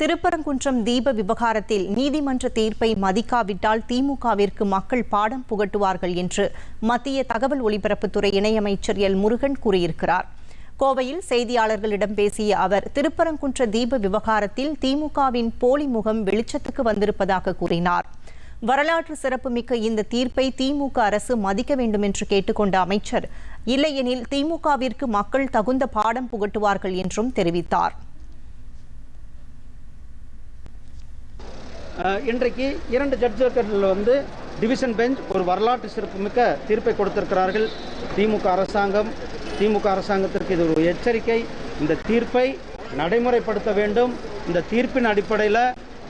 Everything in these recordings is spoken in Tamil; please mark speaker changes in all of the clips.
Speaker 1: திருப்பரங்குன்றம் தீப விவகாரத்தில் நீதிமன்ற தீர்ப்பை மதிக்காவிட்டால் திமுகவிற்கு மக்கள் பாடம் புகட்டுவார்கள் என்று மத்திய தகவல் ஒலிபரப்புத்துறை இணையமைச்சர் எல். முருகன் கூறியிருக்கிறார். கோவையில் செய்தியாளர்களிடம் பேசிய அவர் திருப்பரங்குன்ற தீப விவகாரத்தில் திமுகவின் போலி முகம் வெளிச்சத்துக்கு வந்திருப்பதாக கூறினார். வரலாற்று சிறப்புமிக்க இந்த தீர்ப்பை திமுக அரசு மதிக்க வேண்டும் என்று கேட்டுக்கொண்ட அமைச்சர் இல்லையெனில் திமுகவிற்கு மக்கள் தகுந்த பாடம் புகட்டுவார்கள் என்றும் தெரிவித்தார்.
Speaker 2: இன்றைக்கு இரண்டு ஜட்ஜர்கள் வந்து டிவிஷன் பெஞ்ச் ஒரு வரலாற்று சிறப்புமிக்க தீர்ப்பை கொடுத்திருக்கிறார்கள். திமுக அரசாங்கம் திமுக அரசாங்கத்திற்கு இது ஒரு எச்சரிக்கை. இந்த தீர்ப்பை நடைமுறைப்படுத்த வேண்டும். இந்த தீர்ப்பின் அடிப்படையில்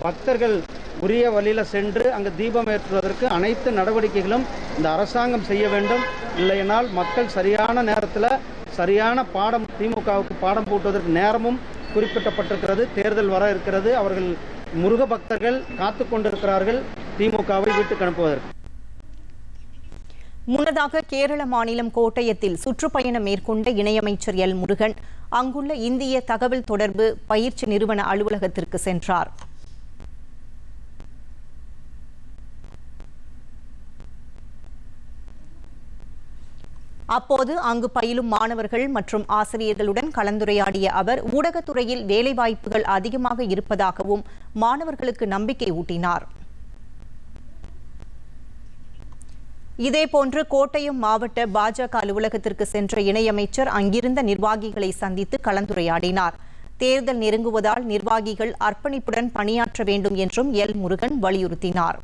Speaker 2: பக்தர்கள் உரிய வழியில் சென்று அங்கு தீபம் ஏற்றுவதற்கு அனைத்து நடவடிக்கைகளும் இந்த அரசாங்கம் செய்ய வேண்டும். இல்லையினால் மக்கள் சரியான நேரத்தில் சரியான பாடம் திமுகவுக்கு பாடம் போட்டுவதற்கு நேரமும் குறிப்பிட்டப்பட்டிருக்கிறது. தேர்தல் வர இருக்கிறது. அவர்கள் முருக பக்தர்கள் காத்து கொண்டிருக்கிறார்கள் திமுகவை வீட்டுக்கு அனுப்புவதற்கு
Speaker 1: முன்னதாக கேரள மாநிலம் கோட்டயத்தில் சுற்றுப்பயணம் மேற்கொண்ட இணையமைச்சர் எல் முருகன் அங்குள்ள இந்திய தகவல் தொடர்பு பயிற்சி நிறுவன அலுவலகத்திற்கு சென்றார். அப்போது அங்கு பயிலும் மாணவர்கள் மற்றும் ஆசிரியர்களுடன் கலந்துரையாடிய அவர் ஊடகத்துறையில் வேலைவாய்ப்புகள் அதிகமாக இருப்பதாகவும் மாணவர்களுக்கு நம்பிக்கை ஊட்டினார். இதேபோன்று கோட்டயம் மாவட்ட பாஜக அலுவலகத்திற்கு சென்ற இணையமைச்சர் அங்கிருந்த நிர்வாகிகளை சந்தித்து கலந்துரையாடினார். தேர்தல் நெருங்குவதால் நிர்வாகிகள் அர்ப்பணிப்புடன் பணியாற்ற வேண்டும் என்றும் எல் முருகன் வலியுறுத்தினார்.